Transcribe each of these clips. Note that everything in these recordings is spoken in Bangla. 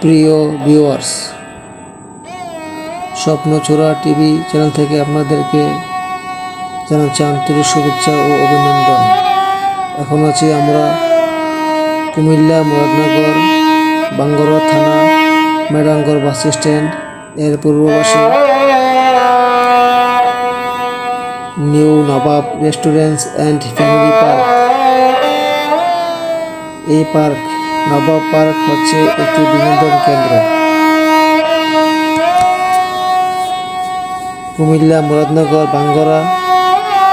প্রিয় ভিউয়ার্স স্বপ্নচূড়া টিভি চ্যানেল থেকে আপনাদেরকে জানাচ্ছি আন্তরিক শুভেচ্ছা ও অভিনন্দন। এখন আছি আমরা কুমিল্লা মুরাদনগর বাঙ্গরা থানা, মেডাঙ্গর বাস স্ট্যান্ড, এর পূর্ব পাশে new Nawab restaurants and family park. এই পার্ক নবাব পার্ক হচ্ছে একটি বিনোদন কেন্দ্র। কুমিল্লা, মুরাদনগর, বাঙ্গরা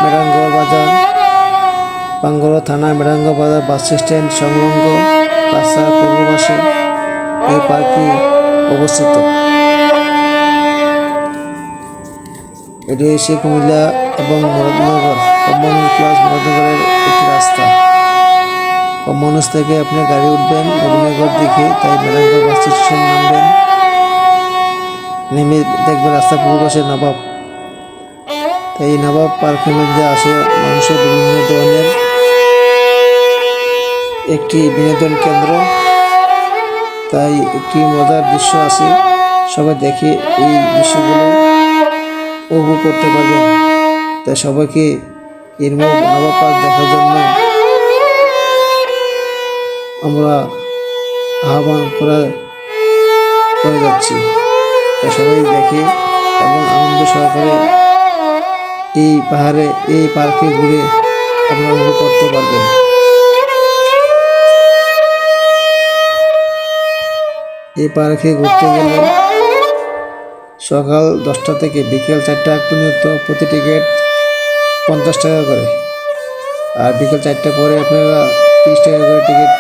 মেডাঙ্গর বাজার, বাঙ্গরা থানা মেডাঙ্গ বাজার, বাস স্ট্যান্ড, সংলগ্ন রাস্তার পূর্ব এই পার্কটি অবস্থিত। এটি হচ্ছে কুমিল্লা এবং মুরাদনগর কমনওয়েলথ প্লাস মুরাদনগরের একটি রাস্তা। কমনস থেকে আপনি গাড়ি উঠবেন নবীনগর দিকে তাই মেলাঙ্গর বাস স্টেশন নামবেন। নেমে দেখবেন রাস্তা পূর্ব পাশে নবাব। তাই এই নবাব পার্কের মধ্যে আসে মানুষের বিভিন্ন ধরনের একটি বিনোদন কেন্দ্র। তাই একটি মজার দৃশ্য আছে, সবাই দেখে এই দৃশ্যগুলো উপভোগ করতে পারবেন। তাই সবাইকে এর নবাব পার্ক দেখার জন্য আমরা আহ্বান করা করে যাচ্ছি। তাই সবাই দেখে এবং আনন্দ সহকারে এই পাহাড়ে, এই পার্কে ঘুরে আপনারা করতে পারবেন। এই পার্কে ঘুরতে গেলে সকাল দশটা থেকে বিকেল চারটা পর্যন্ত প্রতি টিকিট পঞ্চাশ টাকা করে। আর বিকেল চারটা পরে আপনারা তিরিশ টাকা করে টিকিট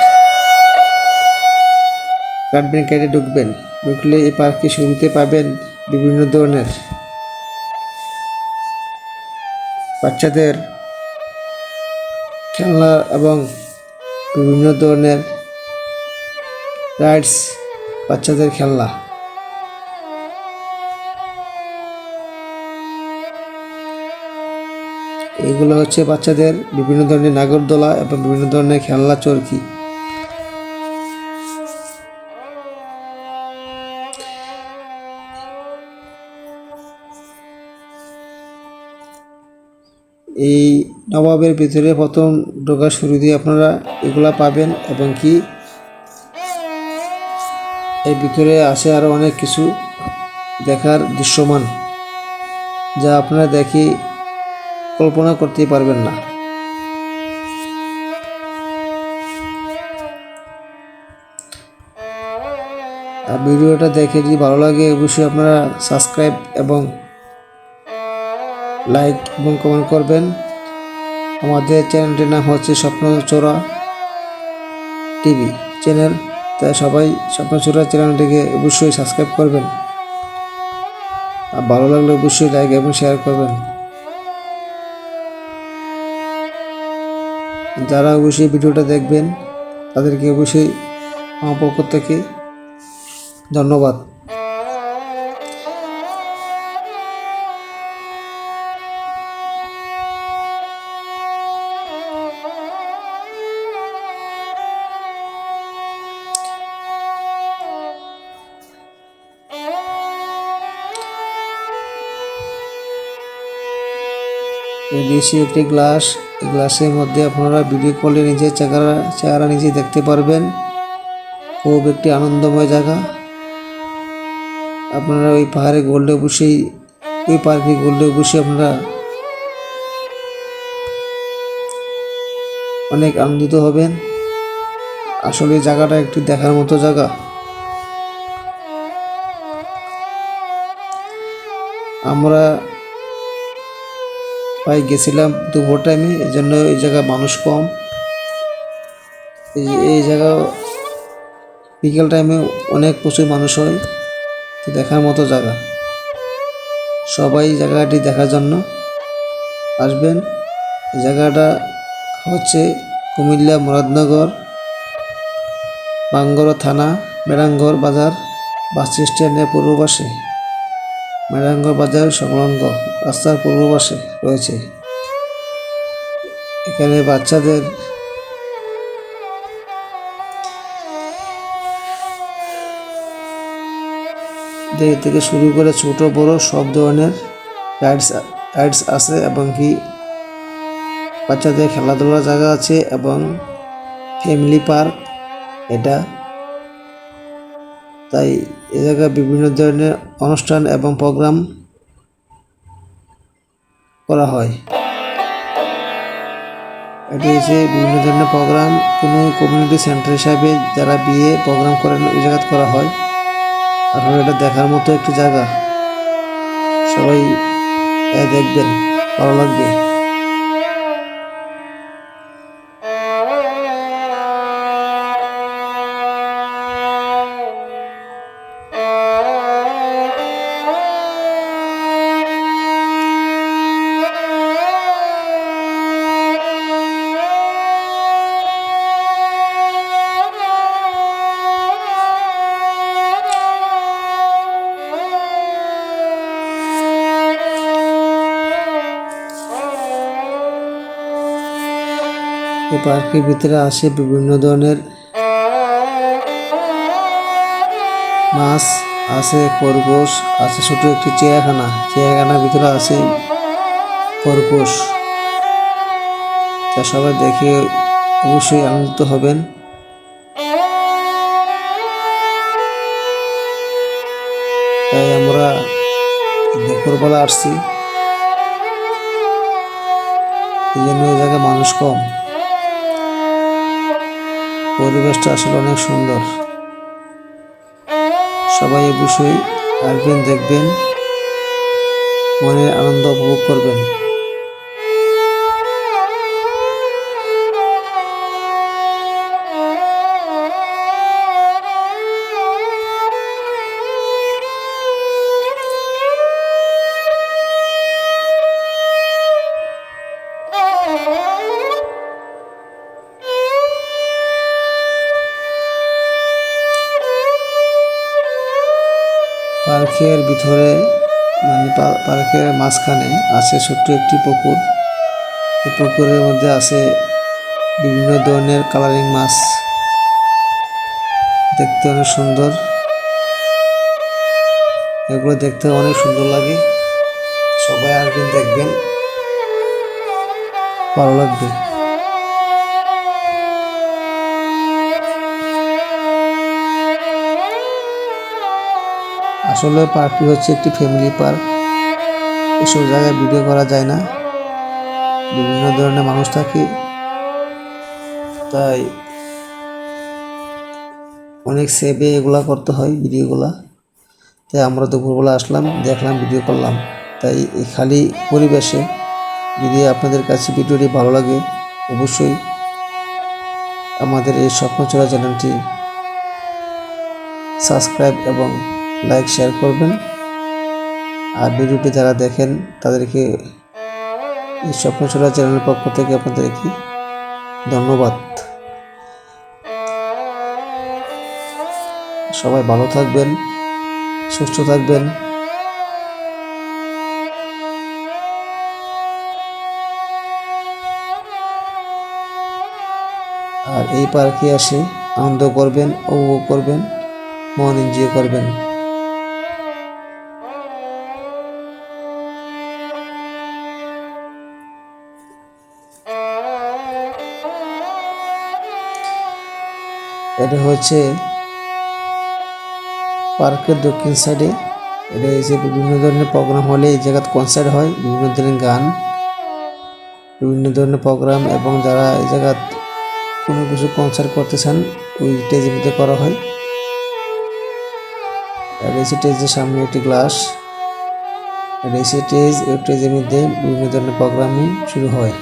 কাটবেন কেটে ঢুকবেন। ঢুকলে এই পার্কে শুনতে পাবেন? বিভিন্ন ধরনের। বাচ্চাদের খেলনা এবং বিভিন্ন ধরনের রাইডস বাচ্চাদের খেলনা। এগুলো হচ্ছে বাচ্চাদের বিভিন্ন ধরনের নাগরদোলা এবং বিভিন্ন ধরনের খেলনা চরকি। এই নবাবের ভিতরে প্রথম ঢোকার শুরু দিয়ে আপনারা এগুলা পাবেন এবং কি এর ভিতরে আছে আরও অনেক কিছু দেখার দৃশ্যমান যা আপনারা দেখি কল্পনা করতে পারবেন না। ভিডিওটা দেখে যদি ভালো লাগে, অবশ্যই আপনারা সাবস্ক্রাইব এবং লাইক এবং কমেন্ট করবেন। আমাদের চ্যানেলটির নাম হচ্ছে স্বপ্নচোরা টিভি চ্যানেল। তাই সবাই স্বপ্নচোরা চ্যানেলটিকে অবশ্যই সাবস্ক্রাইব করবেন। আর ভালো লাগলে অবশ্যই লাইক এবং শেয়ার করবেন। যারা অবশ্যই ভিডিওটা দেখবেন, তাদেরকে অবশ্যই আমার পক্ষ থেকে ধন্যবাদ। দিয়েছি একটি গ্লাস। এই গ্লাসের মধ্যে আপনারা ভিডিও কলে নিজের চেহারা চেহারা নিজে দেখতে পারবেন। খুব একটি আনন্দময় জায়গা। আপনারা ওই পাহাড়ে গড়লে অবশ্যই, ওই পার্কে গড়লে বসে আপনারা অনেক আনন্দিত হবেন। আসলে জায়গাটা একটি দেখার মতো জায়গা। আমরা প্রায় গেছিলাম দুপুর টাইমে এই জন্য এই জায়গায় মানুষ কম। এই এই জায়গা বিকেল টাইমে অনেক প্রচুর মানুষ হয়, তো দেখার মতো জায়গা। সবাই জায়গাটি দেখার জন্য আসবেন। জায়গাটা হচ্ছে কুমিল্লা মুরাদনগর, বাঙ্গর থানা, মেরাঙ্গর বাজার, বাস স্ট্যান্ডের পূর্ব পাশে। মেরাঙ্গর বাজার সংলগ্ন। রাস্তার পূর্ব পাশে রয়েছে। এখানে বাচ্চাদের থেকে শুরু করে ছোট, বড় সব ধরনের রাইডস রাইডস আছে এবং কি বাচ্চাদের খেলাধুলার জায়গা আছে এবং ফ্যামিলি পার্ক এটা। তাই এ জায়গায় বিভিন্ন ধরনের অনুষ্ঠান এবং প্রোগ্রাম করা হয়। এটি হচ্ছে বিভিন্ন ধরনের প্রোগ্রাম কোনো কমিউনিটি সেন্টার হিসাবে যারা বিয়ে প্রোগ্রাম করেন, ওই জায়গা করা হয়। আপনারা এটা দেখার মতো একটি জায়গা। সবাই দেখবেন, ভালো লাগবে। এই পার্কের ভিতরে আসে বিভিন্ন ধরনের মাছ, আছে খরগোশ, আছে ছোট একটি চিড়িয়াখানা চিড়িয়াখানার ভিতরে আছে খরগোশ। তা সবাই দেখে অবশ্যই আনন্দিত হবেন। তাই আমরা দুপুরবেলা আসছি। এই জন্য এই জায়গায় মানুষ কম। পরিবেশটা আসলে অনেক সুন্দর। সবাই অবশ্যই আসবেন দেখবেন মনে আনন্দ উপভোগ করবেন। পার্কের ভিতরে মানে পার্কের মাঝখানে আছে ছোট্ট একটি পুকুর। এই পুকুরের মধ্যে আছে বিভিন্ন ধরনের কালারিং মাছ। দেখতে অনেক সুন্দর। এগুলো দেখতে অনেক সুন্দর লাগে। সবাই আসবেন, দেখবেন। ভালো লাগবে। আসলে পার্কটি হচ্ছে একটি ফ্যামিলি পার্ক এসব জায়গায় ভিডিও করা যায় না। বিভিন্ন ধরনের মানুষ থাকে। তাই অনেক সেভে এগুলা করতে হয় ভিডিওগুলা তাই আমরা দুপুরবেলা আসলাম, দেখলাম ভিডিও করলাম। তাই এই খালি পরিবেশে যদি আপনাদের কাছে ভিডিওটি ভালো লাগে, অবশ্যই আমাদের এই স্বপ্নচূড়া চ্যানেলটি সাবস্ক্রাইব এবং লাইক শেয়ার করবেন। আর ভিডিওটি যারা দেখেন, তাদেরকে এই স্বপ্নচূড়া চ্যানেলের পক্ষ থেকে আপনাদেরকে ধন্যবাদ। সবাই ভালো থাকবেন, সুস্থ থাকবেন। আর এই পার্কে আসে আনন্দ করবেন, উপভোগ করবেন, মন এনজয় করবেন। এটা হচ্ছে পার্কের দক্ষিণ সাইডে। এটা হচ্ছে বিভিন্ন ধরনের প্রোগ্রাম হলে এই জায়গাতে কনসার্ট হয়, বিভিন্ন ধরনের গান, বিভিন্ন ধরনের প্রোগ্রাম এবং যারা এই জায়গা কোনো কিছু কনসার্ট করতে চান, ওই স্টেজের মধ্যে করা হয়। আর এই স্টেজের সামনে একটি গ্লাস আর এই স্টেজ এই স্টেজের মধ্যে বিভিন্ন ধরনের প্রোগ্রামিং শুরু হয়।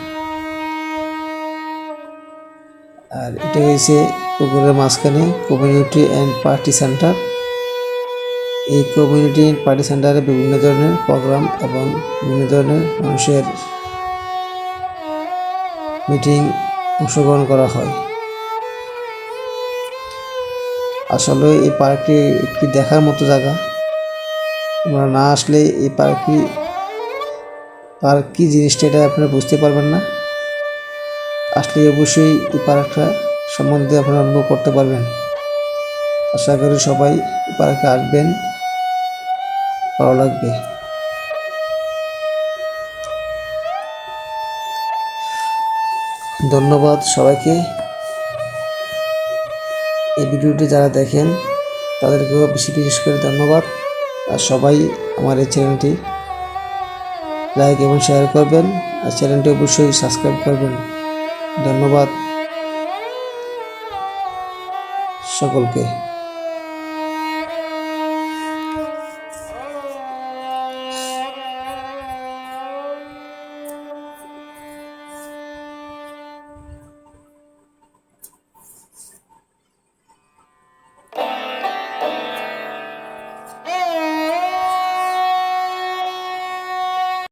আর এটা হয়েছে পুকুরের মাঝখানে কমিউনিটি অ্যান্ড পার্টি সেন্টার এই কমিউনিটি অ্যান্ড পার্টি সেন্টারে বিভিন্ন ধরনের প্রোগ্রাম এবং বিভিন্ন ধরনের মানুষের মিটিং অংশগ্রহণ করা হয়। আসলে এই পার্কটি একটি দেখার মতো জায়গা। আমরা না আসলে এই পার্কটি, পার্ক কী জিনিসটা এটা আপনারা বুঝতে পারবেন না। আসলে অবশ্যই এই পার্কটা সম্বন্ধে আপনারা অনুভব করতে পারবেন। আশা করি সবাই পার্কে আসবেন। ভালো লাগবে। ধন্যবাদ সবাইকে। এই ভিডিওটি যারা দেখেন, তাদেরকেও বেশি বিশেষ করে ধন্যবাদ। আর সবাই আমার এই চ্যানেলটি লাইক এবং শেয়ার করবেন। আর চ্যানেলটি অবশ্যই সাবস্ক্রাইব করবেন। ধন্যবাদ। সকলকে।